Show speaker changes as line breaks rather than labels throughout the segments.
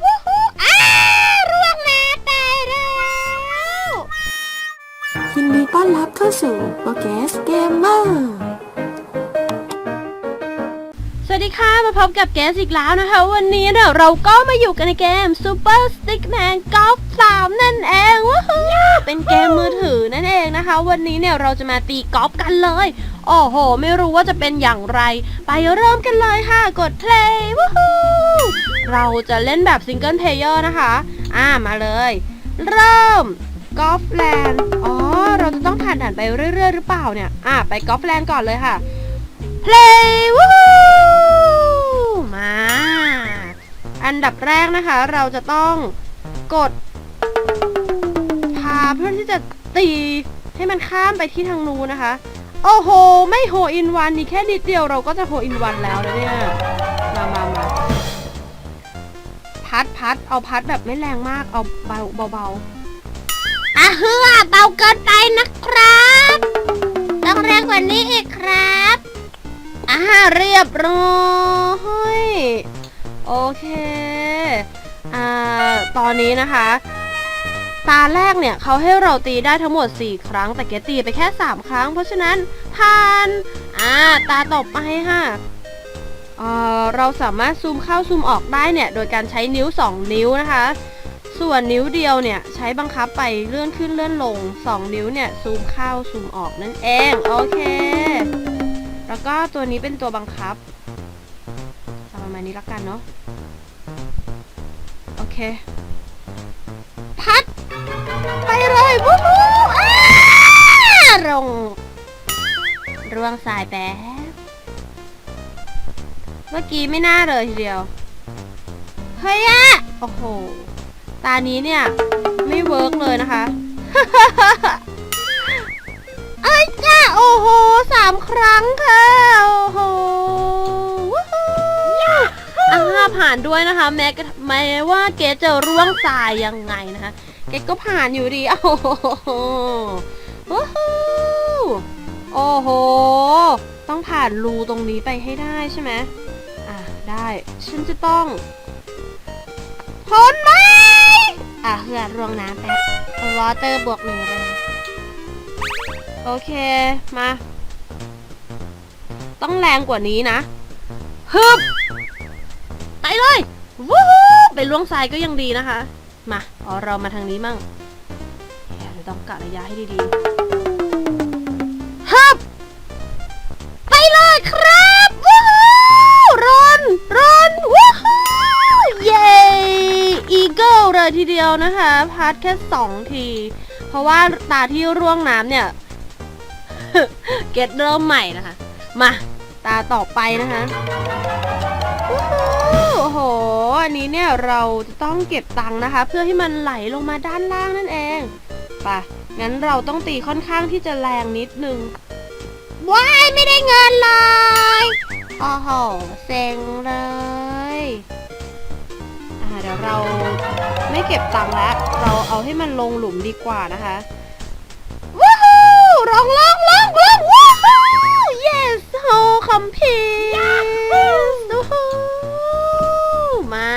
วู้ฮู้อ้าร่วงมาตายแล้ว
ยินดีต้อนรับเข้าสู่โปเกสเกมเมอร์
สวัสดีค่ะ มาพบกับแกสอีกแล้วนะคะ วันนี้เนี่ยเราก็มาอยู่กันในเกม Super Stickman Golf 3 นั่นเองว้าวเป็นเกมมือถือนั่นเองนะคะ วันนี้เนี่ยเราจะมาตีกอล์ฟกันเลย โอ้โห ไม่รู้ว่าจะเป็นอย่างไร ไปเริ่มกันเลยค่ะ กด play ว้าว เราจะเล่นแบบซิงเกิลเพลเยอร์นะคะ อ่ามาเลย เริ่มกอล์ฟแลนด์ อ๋อ เราจะต้องผ่านด่านไปเรื่อยๆ หรือเปล่าเนี่ย อ่าไปกอล์ฟแลนด์ก่อนเลยค่ะ play วู้มา อันดับแรกนะคะ เราจะต้องกดพาเพื่อที่จะตีให้มันข้ามไปที่ทางนู้นนะคะ โอ้โห ไม่โฮอินวันนี่แค่นิดเดียวเราก็จะโฮอินวันแล้วนะเนี่ย มามามา พัดพัดเอาพัดแบบไม่แรงมากเอาเบาเบาเบาอะเฮือเบาเกินไปนะครับ ต้องแรงกว่านี้อีกครับอ่าเรียบร้อยโอเคอ่าตอนนี้นะคะตาแรกเนี่ยเขาให้เราตีได้ทั้งหมด 4 ครั้งแต่เกตีไปแค่ 3 ครั้ง เพราะฉะนั้นผ่านอ่าตาต่อไปค่ะ เเราสามารถซูมเข้าซูมออกได้เนี่ยโดยการใช้นิ้ว 2 นิ้วนะคะ ส่วนนิ้วเดียวเนี่ยใช้บังคับไปเลื่อนขึ้นเลื่อนลง 2 นิ้วเนี่ยซูมเข้าซูมออกนั่นเองโอเค แล้วก็ตัวนี้เป็นตัวบังคับเอาประมาณนี้ล้วกันเนาะโอเค พัด ไปเลยวู้ฮู้อ้าลงร่วงสายแป๊ เมื่อกี้ไม่น่าเลยทีเดียว เฮ้ยอะโอ้โห ตานี้เนี่ย ไม่เวิร์กเลยนะคะเอ้ยจ้าโอ้โหสามครั้งค่ะ โอ้โหวู้ฮู้อ่าผ่านด้วยนะคะ แม้กระแม้ว่าเกรดจะร่วงทรายยังไงนะคะ เกรดก็ผ่านอยู่ดี โอ้โหวู้ฮู้โอ้โห ต้องผ่านรูตรงนี้ไปให้ได้ใช่ไหมอะ ได้ ฉันจะต้องพ้นไหมอะเฮือรวงน้ำแป๊บวอเตอร์บวกหนึ่งเลยโอเค มา ต้องแรงกว่านี้นะฮึบไปเลยวู้ฮู้ไปล่วงทรายก็ยังดีนะคะ มาอ๋อเรามาทางนี้มั่งเดี๋ยวต้องกะระยะให้ดีๆฮึบไปเลยครับ เลยทีเดียวนะคะพัดแค่สองที เพราะว่าตาที่ร่วงน้ำเนี่ย เก็ตเริ่มใหม่นะคะ มา ตาต่อไปนะคะโอ้โห อันนี้เนี่ยเราจะต้องเก็บตังค์นะคะ เพื่อให้มันไหลลงมาด้านล่างนั่นเองไปะงั้นเราต้องตีค่อนข้างที่จะแรงนิดนึงว้ายไม่ได้เงินเลยโอ้โหเซ็งเลย เดี๋ยวเราไม่เก็บตังค์แล้ว เราเอาให้มันลงหลุมดีกว่านะคะว้าวร้องร้องร้องร้องว้าว yes โฮคัมพีมา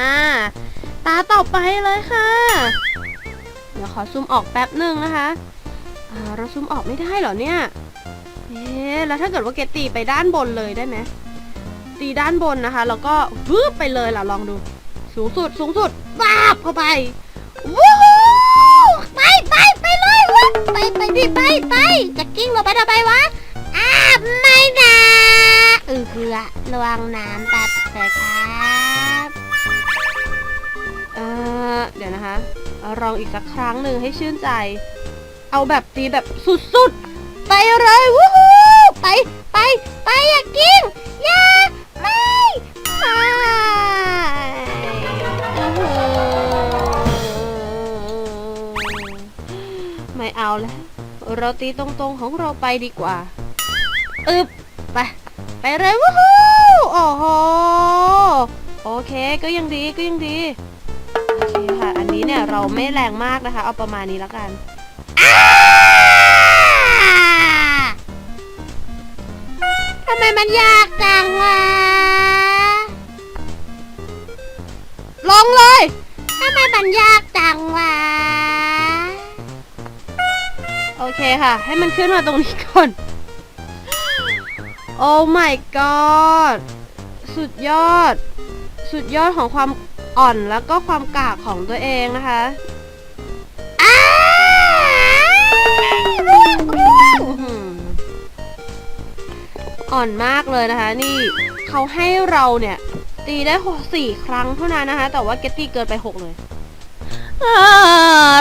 ตาต่อไปเลยค่ะ เดี๋ยวขอซูมออกแป๊บหนึ่งนะคะเราซูมออกไม่ได้เหรอเนี่ย เอ๊แล้วถ้าเกิดว่าเกตตีไปด้านบนเลยได้ไหมตีด้านบนนะคะ แล้วก็วืบไปเลยล่ะลองดู สูงสุดสูงสุดบาบเข้าไปวู้ฮู้ไปไปไปเลยวะไปไปดิไปไปจะกิ้งลงไปทำไมวะอ้าไม่นะเออคือละระวังน้ำตัดเลยครับเออเดี๋ยวนะคะลองอีกสักครั้งหนึ่งให้ชื่นใจ เอาแบบตีแบบสุดๆ ไปเลยวู้ฮู้ไปไปไปอย่ากิ้งอย่าไม่ไม่ ไม่เอาแล้ว เราตีตรงๆของเราไปดีกว่า อึบไป ไปเลยวู้ฮู้โอ้โห โอเคก็ยังดีก็ยังดี โอเคค่ะ อันนี้เนี่ยเราไม่แรงมากนะคะ เอาประมาณนี้แล้วกัน ทำไมมันยากจังวะ ลงเลย คค่ะ ให้มันขึ้นมาตรงนี้ก่อน โอ้ my god สุดยอด สุดยอดของความอ่อนแล้วก็ความกากของตัวเองนะคะอ้าร่วงร่วงอื้อหืออ่อนมากเลยนะคะ นี่เขาให้เราเนี่ย ตีได้หกสี่ครั้งเท่านั้นนะคะ แต่ว่าเกตตี้เกินไปหกเลยอ่า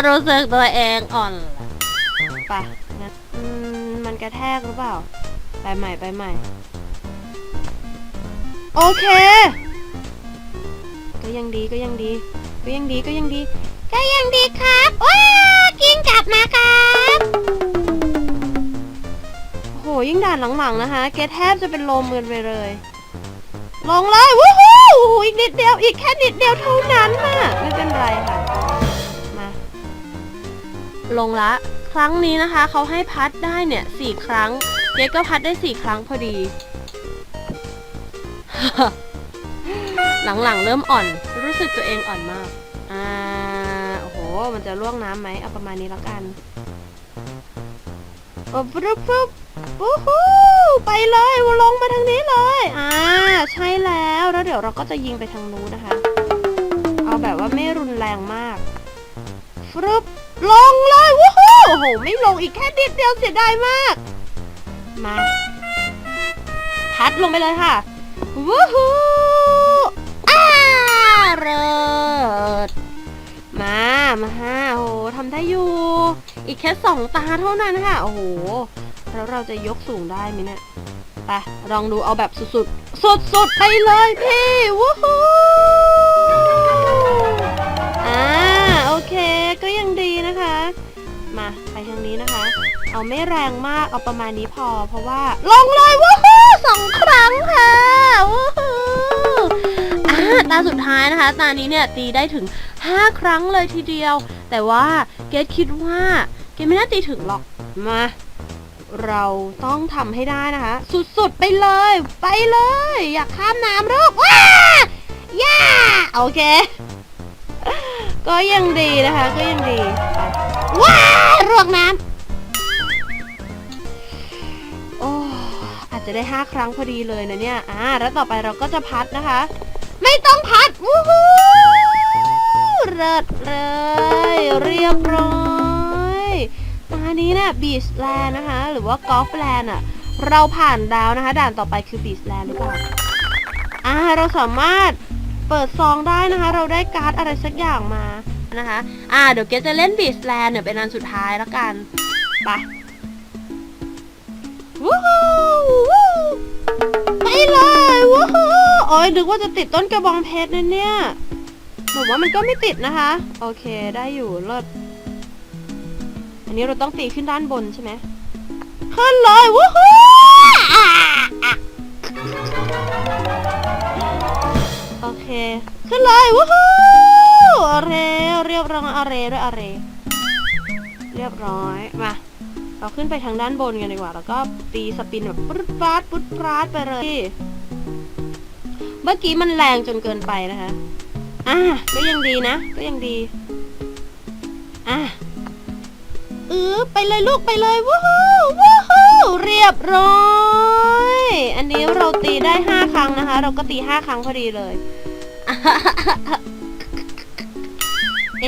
รู้สึกตัวเองอ่อนละไปงั้นอืมมัน กระแทกหรือเปล่า ไปใหม่ไปใหม่ โอเค ก็ยังดีก็ยังดี ก็ยังดีก็ยังดี ก็ยังดีครับว้ากิ้งกลับมาครับโอ้โหยิ่งด่านหลังๆนะคะ แกแทบจะเป็นลมเกินไปเลย ลงเลยวู้ฮู้โอ้โหอีกนิดเดียวอีกแค่นิดเดียวเท่านั้นน่ะไม่เป็นไรค่ะ มา ลงละ ครั้งนี้นะคะเขาให้พัดได้เนี่ยสี่ครั้งเกก็พัดได้สี่ครั้งพอดี หลังๆเริ่มอ่อน รู้สึกตัวเองอ่อนมาก อ่า โอ้โห มันจะล่วงน้ำไหมเอาประมาณนี้แล้วกันปุ๊บปุ๊บปุ๊บวู้ฮู้ไปเลยลงมาทางนี้เลย อ่า ใช่แล้ว แล้วเดี๋ยวเราก็จะยิงไปทางนู้นนะคะ เอาแบบว่าไม่รุนแรงมากฟรึบ ลงเลยวู้ฮู้โอ้โห ไม่ลงอีกแค่นิดเดียวเสียดายมาก มา พัดลงไปเลยค่ะวู้ฮู้อ้าเริดมา มาฮะโอ้โหทำได้อยู่ อีกแค่สองตาเท่านั้นค่ะ โอ้โห แล้วเราจะยกสูงได้ไหมเนี่ย ไป ลองดูเอาแบบสุดๆ สุดๆ ไปเลยพี่วู้ฮู้ นี้นะคะ เอาไม่แรงมากเอาประมาณนี้พอ เพราะว่าลงเลยวู้ฮู้สองครั้งค่ะวู้ฮู้อ่าตาสุดท้ายนะคะ ตานี้เนี่ยตีได้ถึง 5 ครั้งเลยทีเดียว แต่ว่าเกดคิดว่าเกดไม่น่าตีถึงหรอกมาเราต้องทำให้ได้นะคะ สุดๆไปเลย ไปเลย อยากข้ามน้ำลูกว้าย่าโอเค ก็ยังดีนะคะ ก็ยังดีไป ว้าร่วกน้ำโอ้อาจจะได้ 5 ครั้งพอดีเลยนะเนี่ยอ่าแล้วต่อไปเราก็จะพัดนะคะ ไม่ต้องพัดวู้ฮู้เริดเลยเรียบร้อยตานี้เนี่ยบีชแลนด์นะคะ หรือว่ากอล์ฟแลนด์อะเราผ่านดาวนะคะ ด่านต่อไปคือบีชแลนด์หรือเปล่าอ่าเราสามารถเปิดซองได้นะคะ เราได้การ์ดอะไรสักอย่างมา นะคะ อ่า เดี๋ยวเกรซจะเล่นบีชแลนด์เนี่ยเป็นอันสุดท้ายแล้วกัน ไปวู้ฮู้ไปเลยวู้ฮู้โอ้ยนึกว่าจะติดต้นกระบองเพชรนะเนี่ยผมว่ามันก็ไม่ติดนะคะ โอเคได้อยู่เลิศอันนี้เราต้องตีขึ้นด้านบนใช่ไหมขึ้นเลยวู้ฮู้โอเค ขึ้นเลยวู้ฮู้ อาเรเรียบร้อยอาเรด้วยอาเรเรียบร้อย มา เราขึ้นไปทางด้านบนกันดีกว่า แล้วก็ตีสปินแบบปุ๊ดปราดปุ๊ดปราดไปเลย เมื่อกี้มันแรงจนเกินไปนะคะ อะ ก็ยังดีนะ ก็ยังดี อะเออไปเลยลูกไปเลยวู้ฮู้วู้ฮู้เรียบร้อย อันนี้เราตีได้ห้าครั้งนะคะ เราก็ตีห้าครั้งพอดีเลย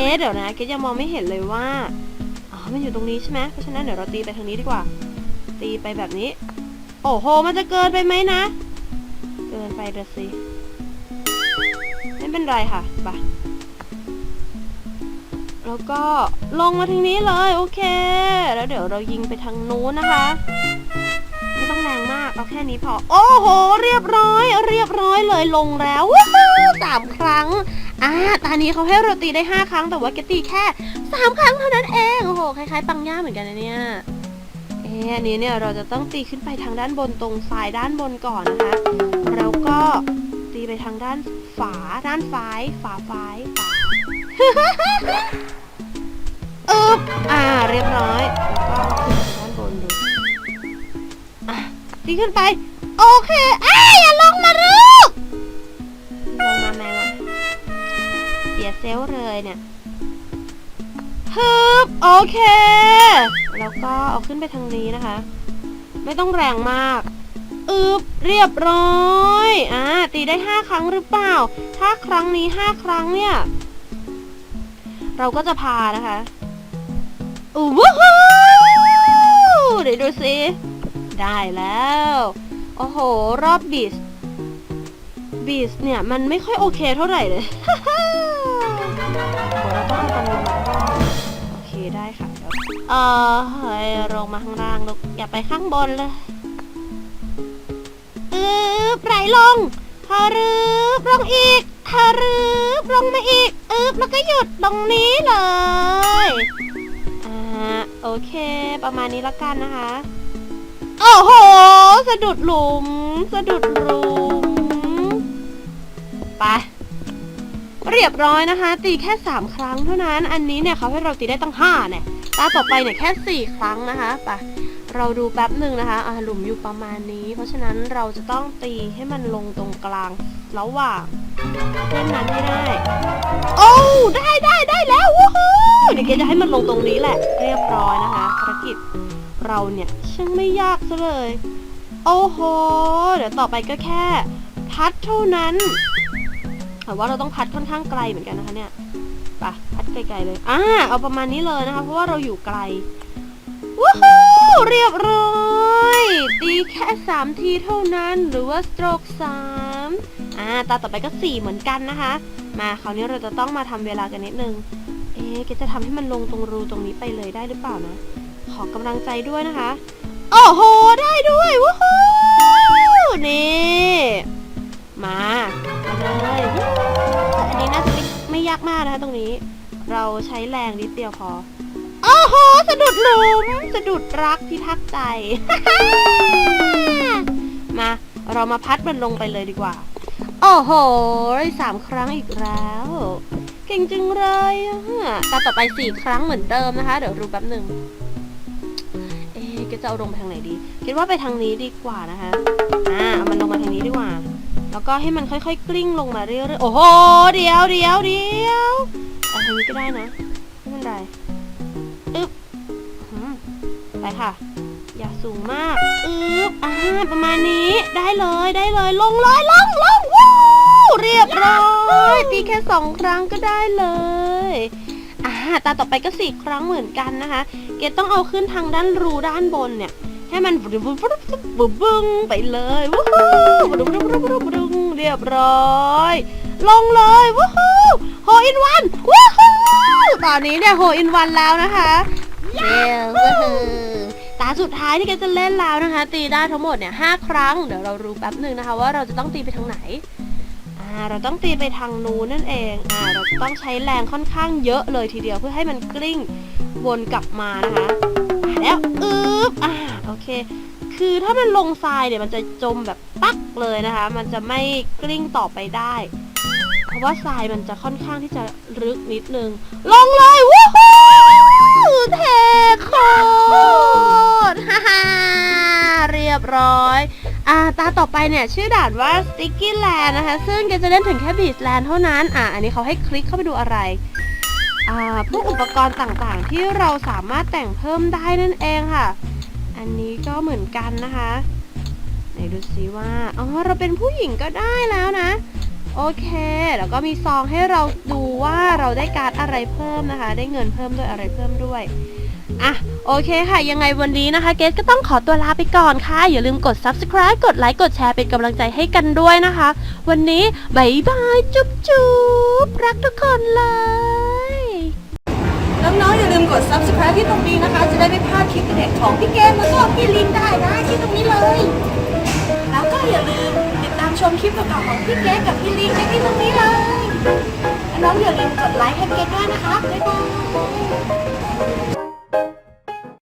เอ๊ะเดี๋ยวนะเกดยังมองไม่เห็นเลยว่า อ๋อ มันอยู่ตรงนี้ใช่ไหมเพราะฉะนั้นเดี๋ยวเราตีไปทางนี้ดีกว่า ตีไปแบบนี้ โอ้โห มันจะเกินไปไหมนะ เกินไปเดี๋ยวสิ ไม่เป็นไรค่ะไปแล้วก็ลงมาทางนี้เลย โอเค แล้วเดี๋ยวเรายิงไปทางนู้นนะคะไม่ต้องแรงมากเอาแค่นี้พอ โอ้โห เรียบร้อย เรียบร้อยเลยลงแล้วว้าวสามครั้ง อ่าตอนนี้เขาให้เราตีได้ห้าครั้งแต่ว่าเกตตีแค่สามครั้งเท่านั้นเอง โอ้โห คล้ายๆปังย่าเหมือนกันนะเนี่ย เอ๊ะอันนี้เนี่ยเราจะต้องตีขึ้นไปทางด้านบนตรงซ้ายด้านบนก่อนนะคะ แล้วก็ตีไปทางด้านฝาด้านซ้ายฝาซ้ายฝาอึ๊บอ่า เรียบร้อยแล้วก็ขึ้นไปด้านบนดูอะตีขึ้นไป โอเคอ้ายอย่าลงมาลูกลงมาไหมว ยเซลเลยเนี่ยฮึบโอเค แล้วก็เอาขึ้นไปทางนี้นะคะ ไม่ต้องแรงมากอึบเรียบร้อยอ่าตีได้ 5 ครั้งหรือเปล่า ถ้าครั้งนี้ 5 ครั้งเนี่ย เราก็จะพานะคะอู้วู้ฮู้เดี๋ยวดูสิได้แล้ว โอ้โห รอบบีส บีสเนี่ย มันไม่ค่อยโอเคเท่าไหร่เลยโอ้เราต้องเอาตรงลงมาด้โอเคได้ค่ะเออเฮ้ยลงมาข้างล่างลูกอย่าไปข้างบนเลยอึบไหลลงฮารึบลงอีกฮารึบลงมาอีกอึบแล้วก็หยุดตรงนี้เลยอ่าโอเค ประมาณนี้ละกันนะคะ โอ้โห สะดุดหลุม สะดุดหลุม ไป เรียบร้อยนะคะ ตีแค่ 3 ครั้งเท่านั้น อันนี้เนี่ยเขาให้เราตีได้ตั้ง5เนี่ยตาต่อไปเนี่ยแค่ 4 ครั้งนะคะไปเราดูแป๊บหนึ่งนะคะอ่าหลุมอยู่ประมาณนี้ เพราะฉะนั้นเราจะต้องตีให้มันลงตรงกลางระหว่างเส้นนั้นให้ได้ โอ้ได้ได้ได้แล้ววู้ฮู้เดี๋ยวเกจะให้มันลงตรงนี้แหละ เรียบร้อยนะคะภารกิจเราเนี่ยช่างไม่ยากซะเลย โอ้โห เดี๋ยวต่อไปก็แค่ พัดเท่านั้น แต่ว่าเราต้องพัดค่อนข้างไกลเหมือนกันนะคะเนี่ยไปพัดไกลๆเลยอ่าเอาประมาณนี้เลยนะคะ เพราะว่าเราอยู่ไกลวู้ฮู้เรียบร้อยตีแค่ 3 ทีเท่านั้นหรือว่าสโตรก3อ่าตาต่อไปก็ 4 เหมือนกันนะคะ มาคราวนี้เราจะต้องมาทำเวลากันนิดนึง เอ๊ะแกจะทำให้มันลงตรงรูตรงนี้ไปเลยได้หรือเปล่านะ ขอกำลังใจด้วยนะคะ โอ้โห ได้ด้วยวู้ฮู้นี่ มาเลยอันนี้น่าจะไม่ไม่ยากมากนะคะตรงนี้ เราใช้แรงนิดเดียวพอ โอ้โห สะดุดหลุม สะดุดรักพิทักษ์ใจ มา เรามาพัดมันลงไปเลยดีกว่า โอ้โหสามครั้งอีกแล้ว เก่งจังเลยอะตาต่อไปสี่ครั้งเหมือนเดิมนะคะ เดี๋ยวรูแป๊บหนึ่งเอ๊ะก็จะเอาลงไปทางไหนดี คิดว่าไปทางนี้ดีกว่านะคะ อ่า เอามันลงมาทางนี้ดีกว่า แล้วก็ให้มันค่อยๆ กลิ้งลงมาเรื่อยๆ โอ้โห เดี๋ยวเดี๋ยวเดี๋ยวอาทางนี้ก็ได้นะไม่เป็นไรอึ๊บไปค่ะ อย่าสูงมากอึ๊บอ่าประมาณนี้ได้เลยได้เลย ลงเลยลงลงวู้เรียบร้อยตีแค่สองครั้งก็ได้เลยอ่าตาต่อไปก็สี่ครั้งเหมือนกันนะคะ เกดต้องเอาขึ้นทางด้านรูด้านบนเนี่ย ให้มันบึ้บบึ้บบึ้บบึ้บบึ้งไปเลยวู้ฮู้บึ้บบึ้บบึ้บบึ้บบึ้งเรียบร้อย ลงเลยวู้ฮู้โฮอินวันวู้ฮู้ตอนนี้เนี่ยโฮอินวันแล้วนะคะเย้วู้ฮู้ตาสุดท้ายที่แกจะเล่นแล้วนะคะ ตีได้ทั้งหมดเนี่ยห้าครั้งเดี๋ยวเรารู้แป๊บหนึ่งนะคะ ว่าเราจะต้องตีไปทางไหนอ่าเราต้องตีไปทางนู้นนั่นเองอ่าเราจะต้องใช้แรงค่อนข้างเยอะเลยทีเดียวเพื่อให้มันกลิ้งวนกลับมานะคะอ่าแล้วอึ๊ บอ่าโอเค คือถ้ามันลงทรายเนี่ยมันจะจมแบบปักเลยนะคะ มันจะไม่กลิ้งต่อไปได้ เพราะว่าทรายมันจะค่อนข้างที่จะลึกนิดนึง ลงเลยวู้ฮู้เทโคตรฮ่าฮ่าเรียบร้อย อ่าตาต่อไปเนี่ยชื่อด่านว่า Sticky Land นะคะ ซึ่งจะเล่นถึงแค่ Beach Land เท่านั้น อ่าอันนี้เขาให้คลิกเข้าไปดูอะไรอ่าพวกอุปกรณ์ต่างๆ ที่เราสามารถแต่งเพิ่มได้นั่นเองค่ะ อันนี้ก็เหมือนกันนะคะไหนดูซิว่า อ๋อ เราเป็นผู้หญิงก็ได้แล้วนะ โอเค แล้วก็มีซองให้เราดูว่าเราได้การ์ดอะไรเพิ่มนะคะ ได้เงินเพิ่มด้วยอะไรเพิ่มด้วย อะ โอเคค่ะ ยังไงวันนี้นะคะ เกสก็ต้องขอตัวลาไปก่อนค่ะ อย่าลืมกด subscribe กดไลค์ กดแชร์เป็นกำลังใจให้กันด้วยนะคะ วันนี้บายบาย จุ๊บจุ๊บรักทุกคนเลย
น้องๆอย่าลืมกด subscribe ที่ตรงนี้นะคะ จะได้ไม่พลาดคลิปเด็ดของพี่เกมแล้วก็พี่ลินได้นะที่ตรงนี้เลย แล้วก็อย่าลืมติดตามชมคลิปเก่าๆของพี่เกมกับพี่ลินได้ที่ตรงนี้เลยและน้องอย่าลืมกดไลค์ให้เกมด้วยนะคะบ๊ายบาย